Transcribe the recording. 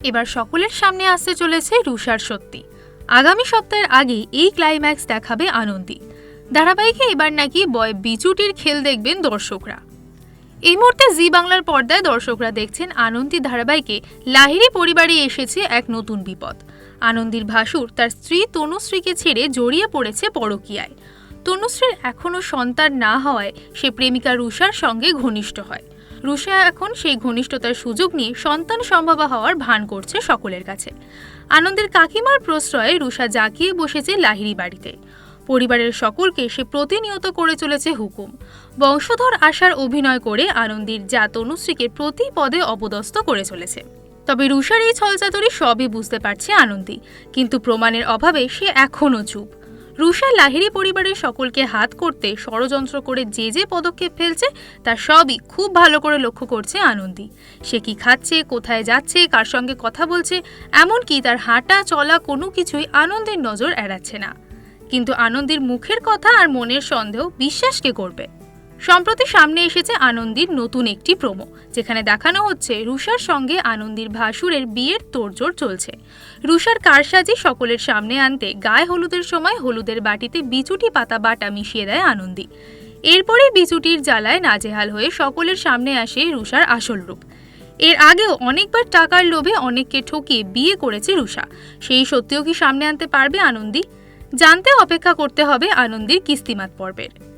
এবার সকলের সামনে আসতে চলেছে রুষার সত্যি আগামী সপ্তাহের আগে এই ক্লাইম্যাক্স দেখাবে আনন্দি। ধারাবাহিকে এবার নাকি বয় বিচুটির খেল দেখবেন দর্শকরা। এই মুহূর্তে জি বাংলার পর্দায় দর্শকরা দেখছেন আনন্দী ধারাবাহিকে লাহিড়ী পরিবারে এসেছে এক নতুন বিপদ। আনন্দীর ভাসুর তার স্ত্রী তনুশ্রীকে ছেড়ে জড়িয়ে পড়েছে পরকীয়ায়। তনুশ্রীর এখনও সন্তান না হওয়ায় সে প্রেমিকা রুষার সঙ্গে ঘনিষ্ঠ হয়। রুষা এখন সেই ঘনিষ্ঠতার সুযোগ নিয়ে সন্তান সম্ভবা হওয়ার ভান করছে সকলের কাছে। আনন্দের কাকিমার প্রশ্রয়ে রুষা জাঁকিয়ে বসেছে লাহিড়ী বাড়িতে। পরিবারের সকলকে সে প্রতিনিয়ত করে চলেছে হুকুম। বংশধর আশার অভিনয় করে আনন্দীর যা তনুশ্রীকে প্রতি পদে অপদস্থ করে চলেছে। তবে রুষার এই ছলচাতুরি সবই বুঝতে পারছে আনন্দী, কিন্তু প্রমাণের অভাবে সে এখনও চুপ। রুষা লাহিরি পরিবারের সকলকে হাত করতে ষড়যন্ত্র করে যে যে পদক্ষেপ ফেলছে, তা সবই খুব ভালো করে লক্ষ্য করছে আনন্দী। সে কি খাচ্ছে, কোথায় যাচ্ছে, কার সঙ্গে কথা বলছে, এমনকি তার হাঁটা, চলা কোনো কিছুই আনন্দের নজর এড়াচ্ছে না। কিন্তু আনন্দের মুখের কথা আর মনের সন্দেহ বিশ্বাসকে করবে। সম্প্রতি সামনে এসেছে আনন্দীর নতুন একটি প্রোমো, যেখানে দেখানো হচ্ছে রুষার সঙ্গে আনন্দীর ভাসুরের বিয়ের তোড়জোড় চলছে। রুষার কারসাজি সকলের সামনে আনতে গায়ে হলুদের সময় হলুদের বাটিতে বিচুটি পাতা বাটা মিশিয়ে দেয় আনন্দী। এরপরেই বিচুটির জ্বালায় নাজেহাল হয়ে সকলের সামনে আসে রুষার আসল রূপ। এর আগেও অনেকবার টাকার লোভে অনেককে ঠকিয়ে বিয়ে করেছে রুষা সেই সত্যিও কি সামনে আনতে পারবে আনন্দী? জানতে অপেক্ষা করতে হবে আনন্দীর কিস্তিমাত পর্বের।